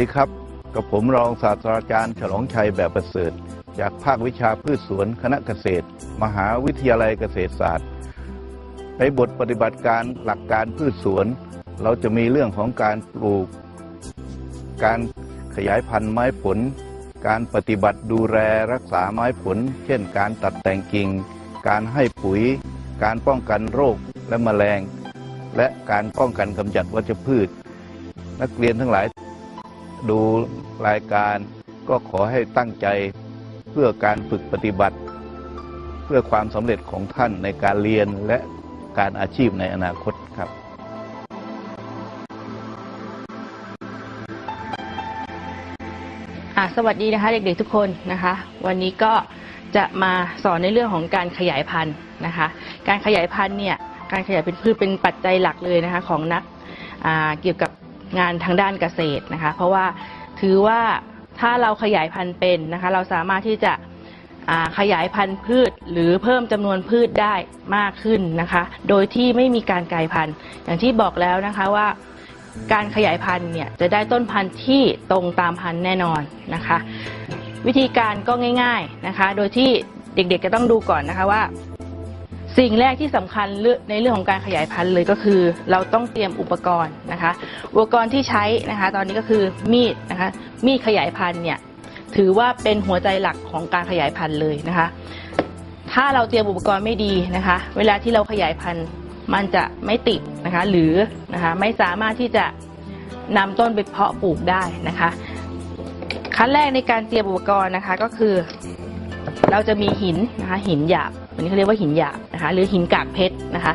วัสดีครับ กับผมรองศาสตราจารย์ฉลองชัยแบบประเสริฐ จากภาควิชาพืชสวนคณะเกษตร มหาวิทยาลัยเกษตรศาสตร์ ในบทปฏิบัติการหลักการพืชสวน เราจะมีเรื่องของการปลูก การขยายพันธุ์ไม้ผล การปฏิบัติดูแลรักษาไม้ผล เช่น การตัดแต่งกิ่ง การให้ปุ๋ย การป้องกันโรคและแมลง และการป้องกันกำจัดวัชพืช นักเรียนทั้งหลาย ดูรายการ ก็ขอให้ตั้งใจเพื่อการฝึกปฏิบัติ เพื่อความสำเร็จของท่านในการเรียนและการอาชีพในอนาคตครับสวัสดีนะคะเด็กๆทุกคนนะคะ วันนี้ก็จะมาสอนในเรื่องของการขยายพันธุ์นะคะ การขยายพันธุ์เนี่ยการขยายเป็นพืชเป็นปัจจัยหลักเลยนะคะของนักเกี่ยวกับ งานทางด้านเกษตรนะคะ เพราะว่าถือว่าถ้าเราขยายพันธุ์เป็นนะคะ เราสามารถที่จะขยายพันธุ์พืชหรือเพิ่มจำนวนพืชได้มากขึ้นนะคะ โดยที่ไม่มีการกลายพันธุ์ อย่างที่บอกแล้วนะคะว่าการขยายพันธุ์เนี่ยจะได้ต้นพันธุ์ที่ตรงตามพันธุ์แน่นอนนะคะ วิธีการก็ง่าย ๆนะคะ โดยที่เด็กๆจะต้องดูก่อนนะคะว่า สิ่งแรกที่สำคัญในเรื่องของการขยายพันธุ์เลยก็คือ เราต้องเตรียมอุปกรณ์นะคะ อุปกรณ์ที่ใช้นะคะ ตอนนี้ก็คือมีดนะคะ มีดขยายพันธุ์เนี่ยถือว่าเป็นหัวใจหลักของการขยายพันธุ์เลยนะคะ ถ้าเราเตรียมอุปกรณ์ไม่ดีนะคะ เวลาที่เราขยายพันธุ์มันจะไม่ติดนะคะ หรือนะคะไม่สามารถที่จะนำต้นไปเพาะปลูกได้นะคะ ขั้นแรกในการเตรียมอุปกรณ์นะคะก็คือ เราจะมีหินนะคะหินหยาบันนี้เขาเรียกว่าหินหยาบนะคะหรือหินกากเพชรนะคะ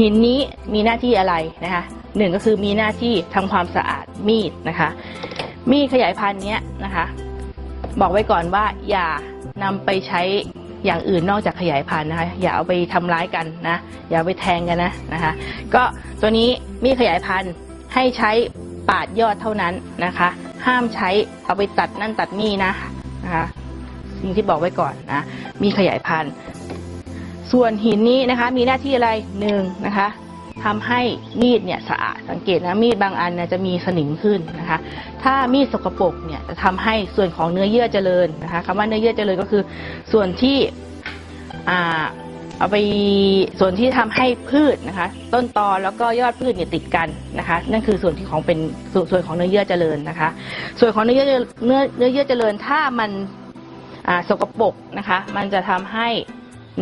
หินนี้มีหน้าที่อะไรนะคะหนึ่งก็คือมีหน้าที่ทำความสะอาดมีดนะคะมีดขยายพันธุ์เนี้ยนะคะ บอกไว้ก่อนว่าอย่านำไปใช้อย่างอื่นนอกจากขยายพันธุ์นะคะอย่าเอาไปทำร้ายกันนะอย่าเอาไปแทงกันนะนะคะก็ตัวนี้มีดขยายพันธุ์ให้ใช้ปาดยอดเท่านั้นนะคะ ห้ามใช้เอาไปตัดนั่นตัดนี่นะนะคะสิ่งที่บอกไว้ก่อนนะมีขยายพันธุ์ ส่วนหินนี้นะคะมีหน้าที่อะไรหนึ่งนะคะทำให้มีดเนี่ยสะอาดสังเกตนะมีดบางอันเนี่ยจะมีสนิมขึ้นนะคะ ถ้ามีดสกปรกเนี่ยจะทำให้ส่วนของเนื้อเยื่อเจริญนะคะคำว่าเนื้อเยื่อเจริญก็คือ ส่วนที่อ่าเอาไปส่วนที่ทำให้พืชนะคะ ต้นตอแล้วก็ยอดพืชเนี่ยติดกันนะคะ นั่นคือส่วนที่ของเป็นส่วนส่วนของเนื้อเยื่อเจริญนะคะ ส่วนของเนื้อเยื่อเนื้อเนื้อเยื่อเจริญถ้ามันสกปรกนะคะ มันจะทำให้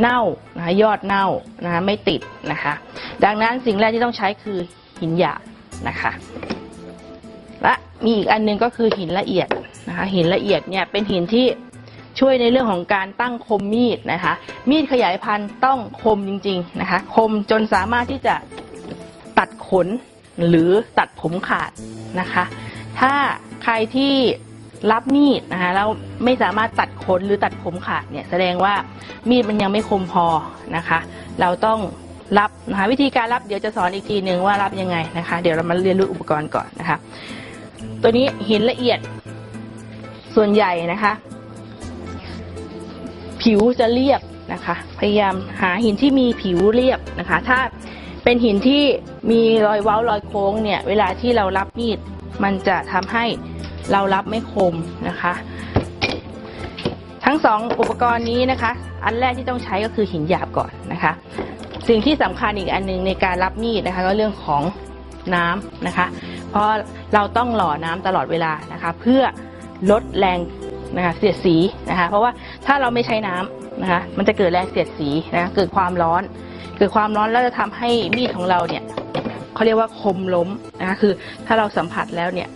เน่านะคะยอดเน่านะคะไม่ติดนะคะ ดังนั้นสิ่งแรกที่ต้องใช้คือหินหยาบนะคะและมีอีกอันหนึงก็คือหินละเอียดนะคะหินละเอียดเนี่ยเป็นหินที่ช่วยในเรื่องของการตั้งคมมีดนะคะ มีดขยายพันธุ์ต้องคมจริงๆนะคะ คมจนสามารถที่จะตัดขนหรือตัดผมขาดนะคะ ถ้าใครที่ รับมีดนะคะแล้วไม่สามารถตัดขนหรือตัดผมขาดเนี่ยแสดงว่ามีดมันยังไม่คมพอนะคะ เราต้องรับนะคะวิธีการรับเดี๋ยวจะสอนอีกทีหนึ่งว่ารับยังไงนะคะ เดี๋ยวเรามาเรียนรู้อุปกรณ์ก่อนนะคะ ตัวนี้หินละเอียดส่วนใหญ่นะคะ ผิวจะเรียบนะคะ พยายามหาหินที่มีผิวเรียบนะคะ ถ้าเป็นหินที่มีรอยเว้ารอยโค้งเนี่ย เวลาที่เรารับมีดมันจะทำให้ เรารับไม่คมนะคะ ทั้งสองอุปกรณ์นี้นะคะ อันแรกที่ต้องใช้ก็คือหินหยาบก่อนนะคะ สิ่งที่สำคัญอีกอันหนึงในการรับมีดนะคะ ก็เรื่องของน้ำนะคะ เพราะเราต้องหล่อน้ำตลอดเวลานะคะ เพื่อลดแรงนะคะเสียดสีนะคะ เพราะว่าถ้าเราไม่ใช้น้ำนะคะ มันจะเกิดแรงเสียดสีนะะเกิดความร้อน เกิดความร้อนแล้วจะทำให้มีดของเราเนี่ยเขาเรียกว่าคมล้มนะคะคือถ้าเราสัมผัสแล้วเนี่ย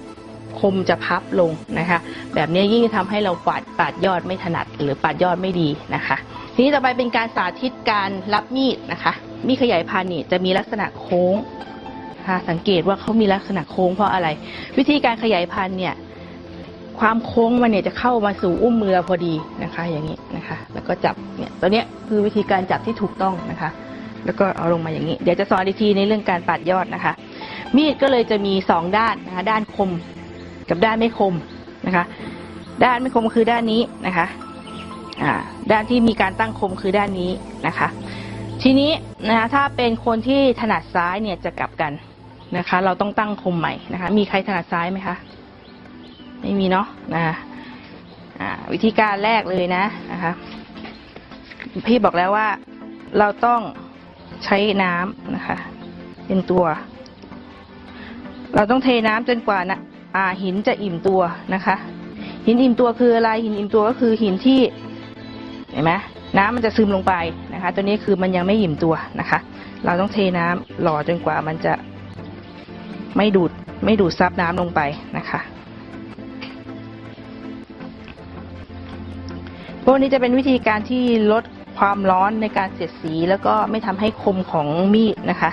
คมจะพับลงนะคะ แบบนี้ยิ่งทำให้เราปาดปาดยอดไม่ถนัด หรือปาดยอดไม่ดีนะคะ ทีนี้ต่อไปเป็นการสาธิตการรับมีดนะคะ มีดขยายพันธุ์นี่จะมีลักษณะโค้งนะคะสังเกตว่าเขามีลักษณะโค้งเพราะอะไร วิธีการขยายพันธุ์เนี่ย ความโค้งมันเนี่ยจะเข้ามาสู่อุ้มมือเราพอดีนะคะ อย่างนี้นะคะ แล้วก็จับเนี่ยตัวเนี้ยคือวิธีการจับที่ถูกต้องนะคะ แล้วก็เอาลงมาอย่างนี้ เดี๋ยวจะสอนอีกทีในเรื่องการปาดยอดนะคะ มีดก็เลยจะมีสองด้านนะคะ ด้านคม กับด้านไม่คมนะคะ ด้านไม่คมคือด้านนี้นะคะอ่าด้านที่มีการตั้งคมคือด้านนี้นะคะ ทีนี้นะคะถ้าเป็นคนที่ถนัดซ้ายเนี่ยจะกลับกันนะคะ เราต้องตั้งคมใหม่นะคะ มีใครถนัดซ้ายไหมคะไม่มีเนาะนะคะวิธีการแรกเลยนะนะคะพี่บอกแล้วว่าเราต้องใช้น้ำนะคะ เป็นตัว เราต้องเทน้ำจนกว่านะ หินจะอิ่มตัวนะคะ หินอิ่มตัวคืออะไรหินอิ่มตัวก็คือหินที่เห็นไหมน้ำมันจะซึมลงไปนะคะ ตัวนี้คือมันยังไม่อิ่มตัวนะคะ เราต้องเทน้ำหล่อจนกว่ามันจะไม่ดูดไม่ดูดซับน้ำลงไปนะคะพวกนี้จะเป็นวิธีการที่ลดความร้อนในการเสียดสีแล้วก็ไม่ทำให้คมของมีดนะคะ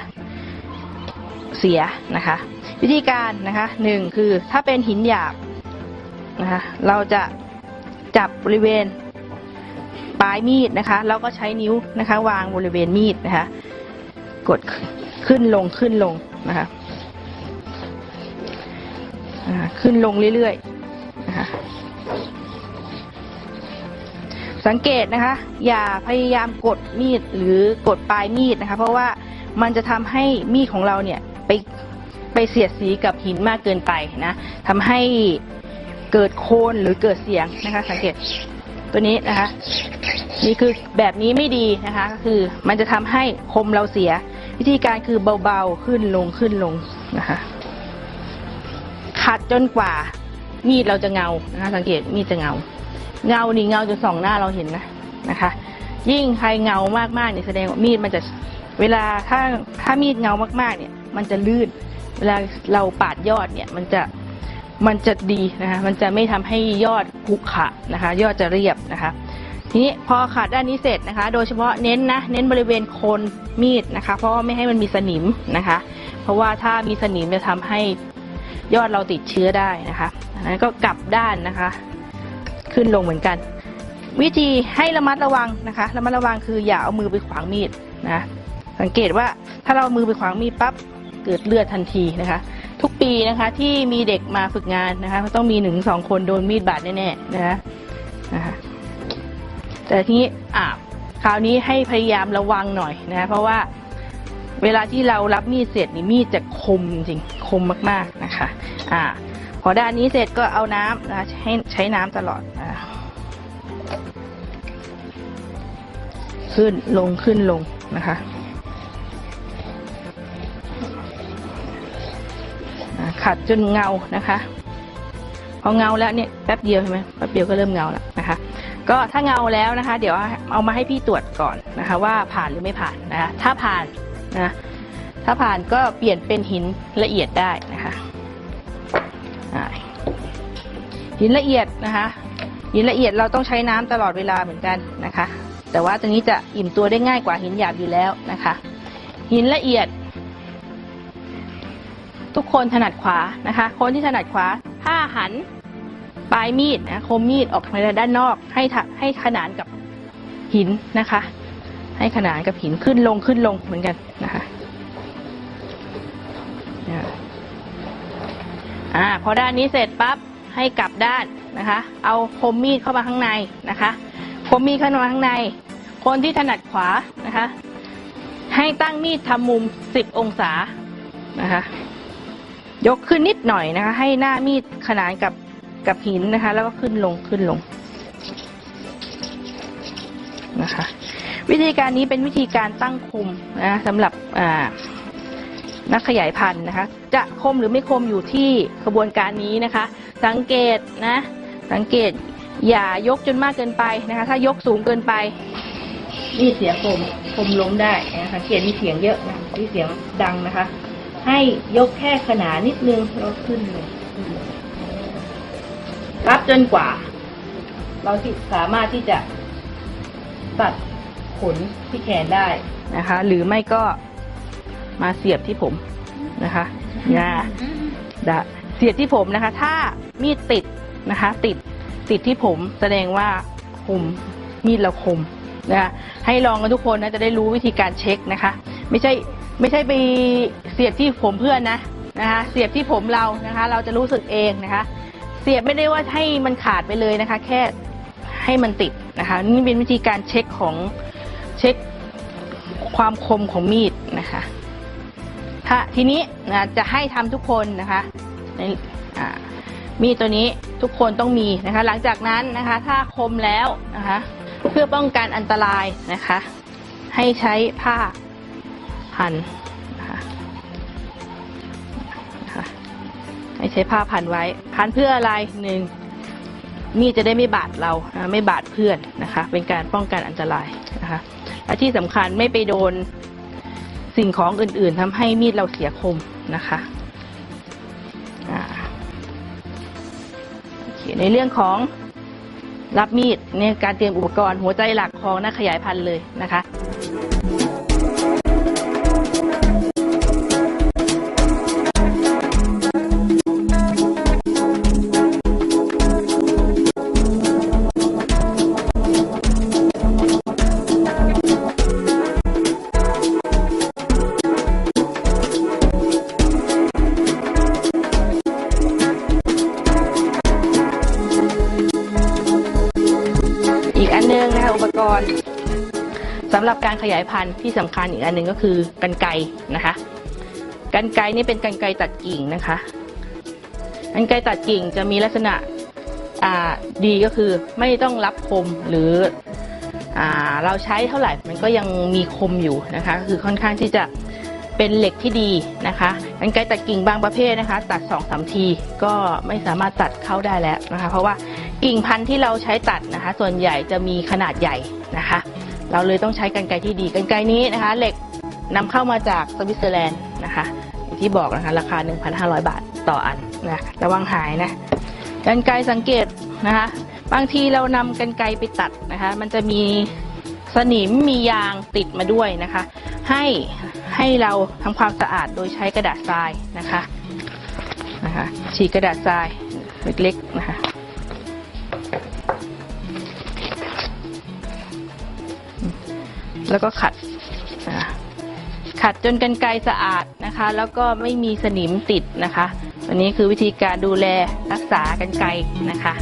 เสียนะคะ วิธีการนะคะหนึ่งคือถ้าเป็นหินหยาบนะคะเราจะจับบริเวณปลายมีดนะคะแล้วก็ใช้นิ้วนะคะ วางบริเวณมีดนะคะ กดขึ้นลงขึ้นลงนะคะขึ้นลงเรื่อยๆนะคะสังเกตนะคะ อย่าพยายามกดมีดหรือกดปลายมีดนะคะ เพราะว่ามันจะทำให้มีดของเราเนี่ย ไปเสียดสีกับหินมากเกินไปนะทำให้เกิดโคนหรือเกิดเสียงนะคะ สังเกตตัวนี้นะคะนี่คือแบบนี้ไม่ดีนะคะก็คือมันจะทำให้คมเราเสีย วิธีการคือเบาๆขึ้นลงขึ้นลงนะคะขัดจนกว่ามีดเราจะเงานะคะสังเกตมีดจะเงา เงานี่เงาจนสองหน้าเราเห็นนะนะคะ ยิ่งใครเงามากๆเนี่ยแสดงว่ามีดมันจะเวลาถ้าถ้ามีดเงามากๆเนี่ย มันจะลื่น เวลาเราปาดยอดเนี่ยมันจะมันจะดีนะคะมันจะไม่ทำให้ยอดขรุขะนะคะ ยอดจะเรียบนะคะ ทีนี้พอขาดด้านนี้เสร็จนะคะ โดยเฉพาะเน้นนะเน้นบริเวณโคนมีดนะคะ เพราะว่าไม่ให้มันมีสนิมนะคะ เพราะว่าถ้ามีสนิมจะทำให้ยอดเราติดเชื้อได้นะคะอันนั้นก็กลับด้านนะคะ ขึ้นลงเหมือนกัน วิธีให้ระมัดระวังนะคะระมัดระวังคืออย่าเอามือไปขวางมีดนะสังเกตว่าถ้าเราเอามือไปขวางมีดปั๊บ เกิดเลือดทันทีนะคะ ทุกปีนะคะที่มีเด็กมาฝึกงานนะคะก็ต้องมีหนึ่งสองคนโดนมีดบาดแน่ๆนะคะนะคะแต่ทีนี้อ่าคราวนี้ให้พยายามระวังหน่อยนะะเพราะว่าเวลาที่เรารับมีดเสร็จนี่มีดจะคมจริงคมมากๆนะคะ อ่า พอด้านนี้เสร็จก็เอาน้ำนะใช้ใช้น้ำตลอดนะขึ้นลงขึ้นลงนะคะ ขัดจนเงานะคะพอเงาแล้วเนี่ยแป๊บเดียวใช่ไหมแป๊บเดียวก็เริ่มเงาแล้วนะคะ ก็ถ้าเงาแล้วนะคะ เดี๋ยวเอามาให้พี่ตรวจก่อนนะคะ ว่าผ่านหรือไม่ผ่านนะคะถ้าผ่านนะถ้าผ่านก็เปลี่ยนเป็นหินละเอียดได้นะคะหินละเอียดนะคะหินละเอียดเราต้องใช้น้ำตลอดเวลาเหมือนกันนะคะ แต่ว่าตัวนี้จะอิ่มตัวได้ง่ายกว่าหินหยาบอยู่แล้วนะคะ หินละเอียด กคนถนัดขวานะคะ คนที่ถนัดขวาถ้าหันปลายมีดนะคมมีดออกทางด้านนอกให้ให้ขนานกับหินนะคะ ให้ขนานกับหินขึ้นลงขึ้นลงเหมือนกันนะคะอ่าพอด้านนี้เสร็จปั๊บให้กลับด้านนะคะ เอาคมมีดเข้ามาข้างในนะคะคมมีดเข้ามาข้างใน คนที่ถนัดขวานะคะ ให้ตั้งมีดทำมุม 10 องศานะคะ ยกขึ้นนิดหน่อยนะคะ ให้หน้ามีดขนานกับกับหินนะคะ แล้วก็ขึ้นลงขึ้นลงนะคะ วิธีการนี้เป็นวิธีการตั้งคุมนะสำหรับนักขยายพันธุ์นะคะ จะคมหรือไม่คมอยู่ที่กระบวนการนี้นะคะ สังเกตนะ สังเกตอย่ายกจนมากเกินไปนะคะ ถ้ายกสูงเกินไปนี่เสียคมคมล้มได้นะสังเกตมีเสียงเยอะนะที่เสียงดังนะคะ ให้ยกแค่ขนาดนิดนึงแล้วขึ้นเลยขึ้นรับจนกว่า เราที่สามารถที่จะตัดขนที่แขนได้นะคะ หรือไม่ก็มาเสียบที่ผมนะคะนะดะเสียบที่ผมนะคะ ถ้ามีดติดนะคะ ติดติดที่ผมแสดงว่าคมมีดเราคมนะคะให้ลองกันทุกคนนะจะได้รู้วิธีการเช็คนะคะ ไม่ใช่ ไม่ใช่ไปเสียบที่ผมเพื่อนนะนะคะเสียบที่ผมเรานะคะ เราจะรู้สึกเองนะคะ เสียบไม่ได้ว่าให้มันขาดไปเลยนะคะ แค่ให้มันติดนะคะนี่เป็นวิธีการเช็คของเช็คความคมของมีดนะคะถ้าทีนี้นะจะให้ทำทุกคนนะคะในมีดตัวนี้ทุกคนต้องมีนะคะ หลังจากนั้นนะคะ ถ้าคมแล้วนะคะ เพื่อป้องกันอันตรายนะคะ ให้ใช้ผ้า พันนะคะนะให้ใช้ผ้าพันไว้ พันเพื่ออะไรหนึ่งมีดจะได้ไม่บาดเราไม่บาดเพื่อนนะคะ เป็นการป้องกันอันตรายนะคะและที่สำคัญไม่ไปโดนสิ่งของอื่นๆทำให้มีดเราเสียคมนะคะในเรื่องของรับมีดในการเตรียมอุปกรณ์หัวใจหลักของนักขยายพันธุ์เลยนะคะ รสำหรับการขยายพันธุ์ที่สำคัญอีกอันหนึ่งก็คือกันไกนะคะกันไกนี่เป็นกันไกตัดกิ่งนะคะกันไกตัดกิ่งจะมีลักษณะดีก็คือไม่ต้องรับคมหรืออเราใช้เท่าไหร่มันก็ยังมีคมอยู่นะคะ คือค่อนข้างที่จะเป็นเหล็กที่ดีนะคะกันไกตัดกิ่งบางประเภทนะคะ ตัดสองสามทีก็ไม่สามารถตัดเข้าได้แล้วนะคะ เพราะว่า กิ่งพันธุ์ที่เราใช้ตัดนะคะ ส่วนใหญ่จะมีขนาดใหญ่นะคะ เราเลยต้องใช้กันไกรที่ดีกันไกรนี้นะคะ เหล็กนำเข้ามาจากสวิตเซอร์แลนด์นะคะอย่างที่บอกนะคะ ราคา 1,500 บาทต่ออันนะระวังหายนะกันไกรสังเกตนะคะ บางทีเรานำกันไกรไปตัดนะคะ มันจะมีสนิมมียางติดมาด้วยนะคะ ให้ให้เราทำความสะอาดโดยใช้กระดาษทรายนะคะนะคะฉีกกระดาษทรายเล็กๆนะคะ แล้วก็ขัดขัดจนกันไกสะอาดนะคะ แล้วก็ไม่มีสนิมติดนะคะ วันนี้คือวิธีการดูแลรักษากันไกนะคะ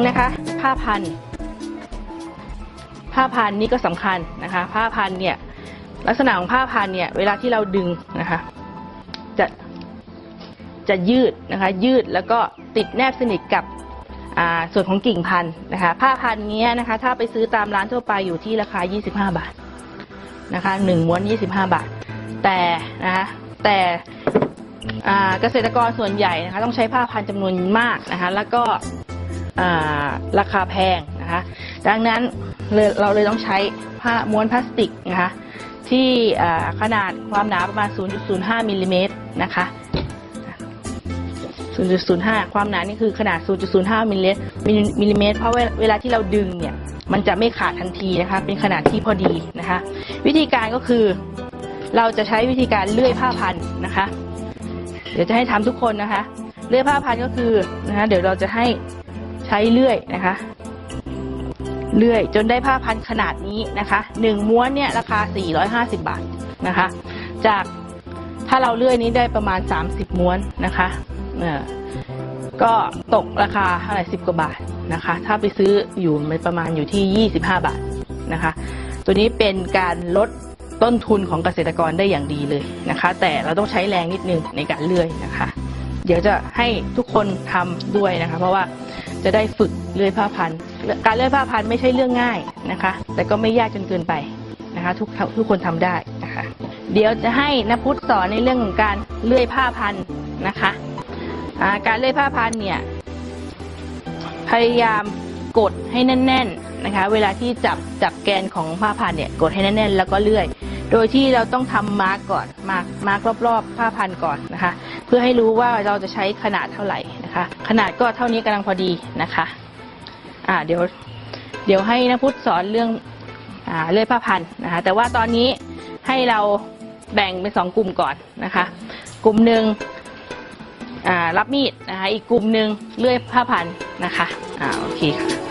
งนะคะ ผ้าพัน ผ้าพันนี่ก็สำคัญนะคะ ผ้าพันเนี่ยลักษณะของผ้าพันเนี่ยเวลาที่เราดึงนะคะ จะจะยืดนะคะ ยืดแล้วก็ติดแนบสนิทกับส่วนของกิ่งพันนะคะ ผ้าพันเนี้ยนะคะ ถ้าไปซื้อตามร้านทั่วไปอยู่ที่ราคา 25 บาทนะคะหนึ่งม้วน 25 บาท แต่นะคะแต่เกษตรกรส่วนใหญ่นะคะ ต้องใช้ผ้าพันจำนวนมากนะคะ แล้วก็ ราคาแพงนะคะ ดังนั้นเเราเลยต้องใช้ผ้าม้วนพลาสติกนะคะที่ขนาดความหนาประมาณ 0.05มิลลิเมตรนะคะ0.05 ความหนานี่คือขนาด 0.05มิลลิเมตรมิลลิเมตรเพราะเวลาเวลาที่เราดึงเนี่ย มันจะไม่ขาดทันทีนะคะ เป็นขนาดที่พอดีนะคะ วิธีการก็คือ เราจะใช้วิธีการเลื่อยผ้าพันนะคะ เดี๋ยวจะให้ทำทุกคนนะคะ เลื่อยผ้าพันก็คือนะคะ เดี๋ยวเราจะให้ ใช้เลื่อยนะคะ เลื่อยจนได้ผ้าพันขนาดนี้นะคะหนึ่งม้วนเนี่ยราคา 450 บาทนะคะ จากถ้าเราเลื่อยนี้ได้ประมาณ 30 ม้วนนะคะเออก็ตกราคาเท่าไหร่10กว่าบาทนะคะ ถ้าไปซื้ออยู่มันประมาณอยู่ที่ 25 บาทนะคะ ตัวนี้เป็นการลดต้นทุนของเกษตรกรได้อย่างดีเลยนะคะ แต่เราต้องใช้แรงนิดนึงในการเลื่อยนะคะ เดี๋ยวจะให้ทุกคนทำด้วยนะคะ เพราะว่า จะได้ฝึกเลื่อยผ้าพัน การเลื่อยผ้าพันไม่ใช่เรื่องง่ายนะคะ แต่ก็ไม่ยากจนเกินไปนะคะ ทุกทุกคนทำได้นะคะ เดี๋ยวจะให้นพุทธสอนในเรื่องของการเลื่อยผ้าพันนะคะการเลื่อยผ้าพันเนี่ยพยายามกดให้แน่น ๆนะคะ เวลาที่จับจับแกนของผ้าพันเนี่ยกดให้แน่น ๆ แล้วก็เลื่อย โดยที่เราต้องทำมาร์กก่อนมาร์กมาร์กรอบๆผ้าพันก่อนนะคะ เพื่อให้รู้ว่าเราจะใช้ขนาดเท่าไหร่ นะคะ ขนาดก็เท่านี้กำลังพอดีนะคะอ่าเดี๋ยวเดี๋ยวให้นักพุทธสอนเรื่องอ่าเลื่อยผ้าพันนะคะแต่ว่าตอนนี้ให้เราแบ่งเป็นสองกลุ่มก่อนนะคะ กลุ่มหนึ่งอ่ารับมีดนะคะอีกกลุ่มหนึ่งเลื่อยผ้าพันนะคะอ่าโอเคค่ะ